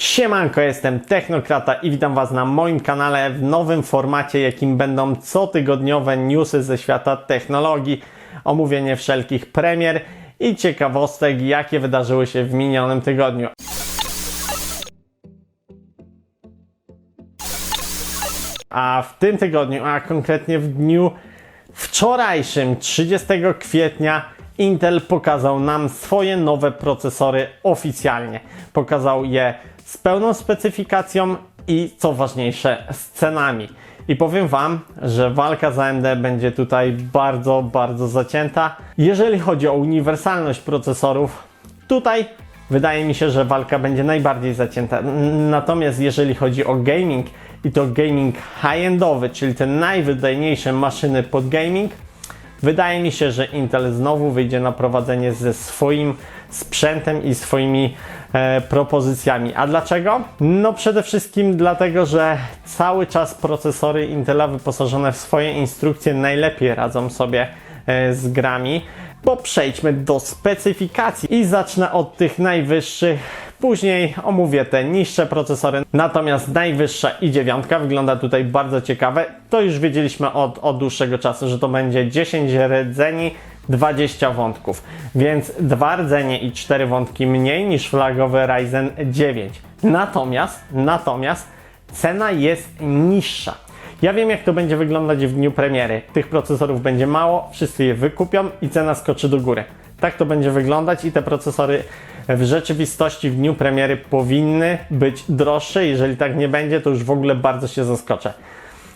Siemanko, jestem Technokrata i witam Was na moim kanale w nowym formacie, jakim będą cotygodniowe newsy ze świata technologii, omówienie wszelkich premier i ciekawostek, jakie wydarzyły się w minionym tygodniu. A w tym tygodniu, a konkretnie w dniu wczorajszym, 30 kwietnia, Intel pokazał nam swoje nowe procesory oficjalnie. Pokazał je z pełną specyfikacją i co ważniejsze, z cenami. I powiem Wam, że walka z AMD będzie tutaj bardzo, bardzo zacięta. Jeżeli chodzi o uniwersalność procesorów, tutaj wydaje mi się, że walka będzie najbardziej zacięta. Natomiast jeżeli chodzi o gaming i to gaming high-endowy, czyli te najwydajniejsze maszyny pod gaming, wydaje mi się, że Intel znowu wyjdzie na prowadzenie ze swoim sprzętem i swoimi e, propozycjami. A dlaczego? No przede wszystkim dlatego, że cały czas procesory Intela wyposażone w swoje instrukcje najlepiej radzą sobie e, z grami. Bo przejdźmy do specyfikacji i zacznę od tych najwyższych. Później omówię te niższe procesory. Natomiast najwyższa i dziewiątka wygląda tutaj bardzo ciekawe. To już wiedzieliśmy od, od dłuższego czasu, że to będzie 10 rdzeni, 20 wątków. Więc dwa rdzenie i 4 wątki mniej niż flagowy Ryzen 9. Natomiast, natomiast cena jest niższa. Ja wiem, jak to będzie wyglądać w dniu premiery. Tych procesorów będzie mało, wszyscy je wykupią i cena skoczy do góry. Tak to będzie wyglądać i te procesory w rzeczywistości w dniu premiery powinny być droższe. Jeżeli tak nie będzie, to już w ogóle bardzo się zaskoczę.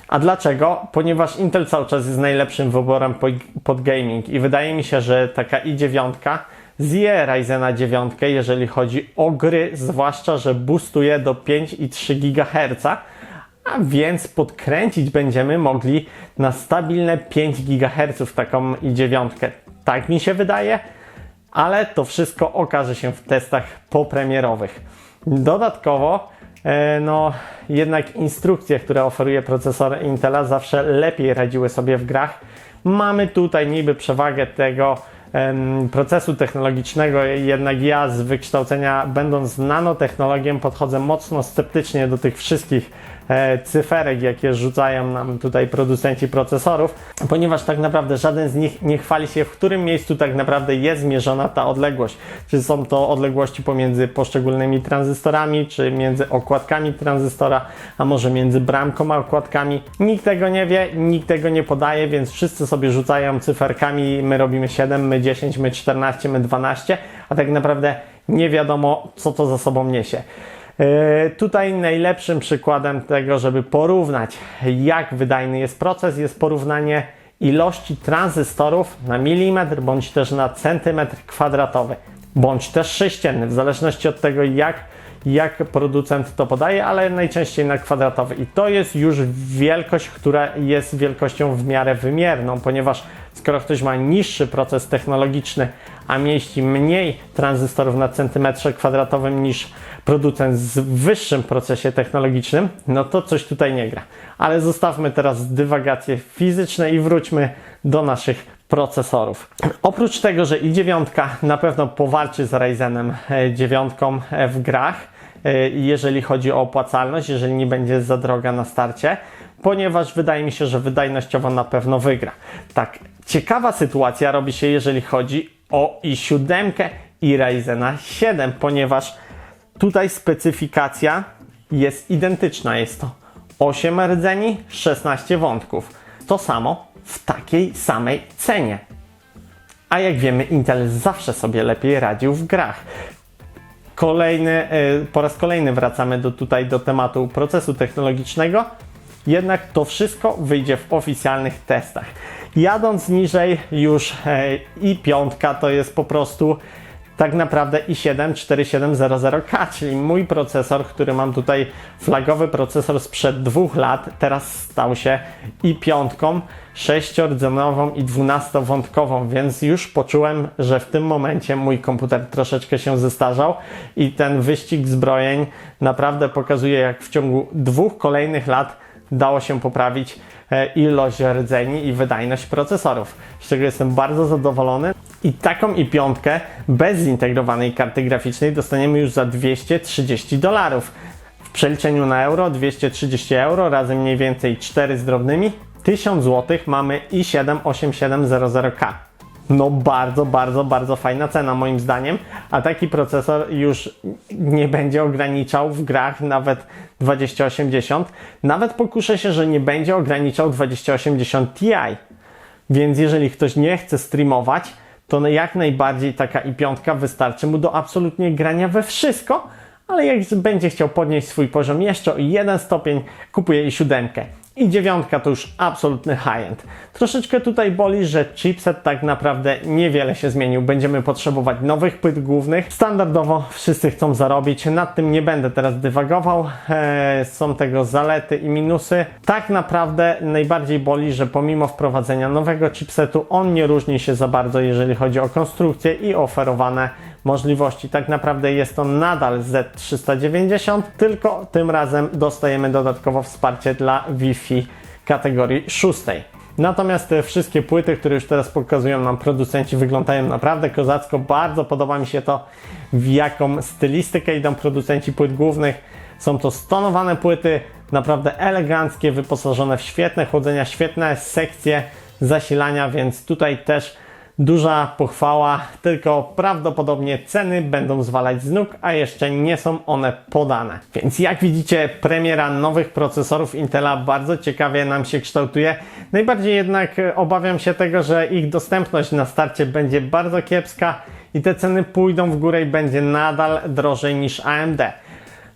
A dlaczego? Ponieważ Intel cały czas jest najlepszym wyborem po- pod gaming i wydaje mi się, że taka i9 zje Ryzena 9, jeżeli chodzi o gry, zwłaszcza, że boostuje do 5,3 GHz, a więc podkręcić będziemy mogli na stabilne 5 GHz taką i9. Tak mi się wydaje, ale to wszystko okaże się w testach popremierowych. Dodatkowo, e, no jednak instrukcje, które oferuje procesor Intela zawsze lepiej radziły sobie w grach. Mamy tutaj niby przewagę tego procesu technologicznego, jednak ja z wykształcenia, będąc nanotechnologiem, podchodzę mocno sceptycznie do tych wszystkich e, cyferek, jakie rzucają nam tutaj producenci procesorów, ponieważ tak naprawdę żaden z nich nie chwali się, w którym miejscu tak naprawdę jest zmierzona ta odległość. Czy są to odległości pomiędzy poszczególnymi tranzystorami, czy między okładkami tranzystora, a może między bramką a okładkami. Nikt tego nie wie, nikt tego nie podaje, więc wszyscy sobie rzucają cyferkami, my robimy 7, my 10, my 14, my 12, a tak naprawdę nie wiadomo, co to za sobą niesie. E, Tutaj najlepszym przykładem tego, żeby porównać, jak wydajny jest proces, jest porównanie ilości tranzystorów na milimetr bądź też na centymetr kwadratowy, bądź też sześcienny, w zależności od tego, jak, jak producent to podaje, ale najczęściej na kwadratowy. I to jest już wielkość, która jest wielkością w miarę wymierną, ponieważ skoro ktoś ma niższy proces technologiczny, a mieści mniej tranzystorów na centymetrze kwadratowym niż producent z wyższym procesie technologicznym, no to coś tutaj nie gra. Ale zostawmy teraz dywagacje fizyczne i wróćmy do naszych procesorów. Oprócz tego, że i9 na pewno powalczy z Ryzenem e, 9 w grach, e, jeżeli chodzi o opłacalność, jeżeli nie będzie za droga na starcie, ponieważ wydaje mi się, że wydajnościowo na pewno wygra. Tak, ciekawa sytuacja robi się, jeżeli chodzi o i7 i Ryzena 7, ponieważ tutaj specyfikacja jest identyczna. Jest to 8 rdzeni, 16 wątków. To samo w takiej samej cenie. A jak wiemy, Intel zawsze sobie lepiej radził w grach. Kolejny, e, po raz kolejny wracamy do, tutaj do tematu procesu technologicznego, jednak to wszystko wyjdzie w oficjalnych testach. Jadąc niżej już e, i piątka to jest po prostu tak naprawdę i7 4700K, czyli mój procesor, który mam tutaj flagowy procesor sprzed dwóch lat, teraz stał się i piątką, sześciordzenową i dwunastowątkową, więc już poczułem, że w tym momencie mój komputer troszeczkę się zestarzał i ten wyścig zbrojeń naprawdę pokazuje, jak w ciągu dwóch kolejnych lat dało się poprawić e, ilość rdzeni i wydajność procesorów, z czego jestem bardzo zadowolony. I taką i piątkę bez zintegrowanej karty graficznej dostaniemy już za 230 dolarów. W przeliczeniu na euro 230 euro razy mniej więcej 4 z drobnymi 1000 zł mamy i7 8700K. No bardzo, bardzo, bardzo fajna cena moim zdaniem, a taki procesor już nie będzie ograniczał w grach nawet 2080. Nawet pokuszę się, że nie będzie ograniczał 2080 Ti. Więc jeżeli ktoś nie chce streamować, to jak najbardziej taka i5 wystarczy mu do absolutnie grania we wszystko, ale jak będzie chciał podnieść swój poziom jeszcze o jeden stopień, kupuje i siódemkę. I dziewiątka to już absolutny high-end. Troszeczkę tutaj boli, że chipset tak naprawdę niewiele się zmienił. Będziemy potrzebować nowych płyt głównych. Standardowo wszyscy chcą zarobić. Nad tym nie będę teraz dywagował. Eee, są tego zalety i minusy. Tak naprawdę najbardziej boli, że pomimo wprowadzenia nowego chipsetu, on nie różni się za bardzo, jeżeli chodzi o konstrukcję i oferowane możliwości. Tak naprawdę jest to nadal Z390, tylko tym razem dostajemy dodatkowo wsparcie dla Wi-Fi kategorii szóstej. Natomiast te wszystkie płyty, które już teraz pokazują nam producenci, wyglądają naprawdę kozacko. Bardzo podoba mi się to, w jaką stylistykę idą producenci płyt głównych. Są to stonowane płyty, naprawdę eleganckie, wyposażone w świetne chłodzenia, świetne sekcje zasilania, więc tutaj też duża pochwała, tylko prawdopodobnie ceny będą zwalać z nóg, a jeszcze nie są one podane. Więc jak widzicie, premiera nowych procesorów Intela bardzo ciekawie nam się kształtuje. Najbardziej jednak obawiam się tego, że ich dostępność na starcie będzie bardzo kiepska i te ceny pójdą w górę i będzie nadal drożej niż AMD.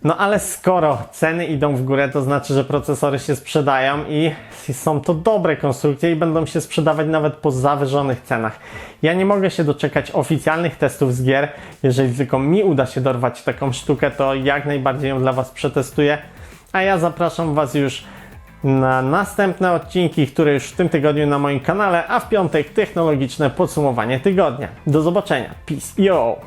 No ale skoro ceny idą w górę, to znaczy, że procesory się sprzedają i są to dobre konstrukcje i będą się sprzedawać nawet po zawyżonych cenach. Ja nie mogę się doczekać oficjalnych testów z gier. Jeżeli tylko mi uda się dorwać taką sztukę, to jak najbardziej ją dla Was przetestuję. A ja zapraszam Was już na następne odcinki, które już w tym tygodniu na moim kanale, a w piątek technologiczne podsumowanie tygodnia. Do zobaczenia. Peace. Yo!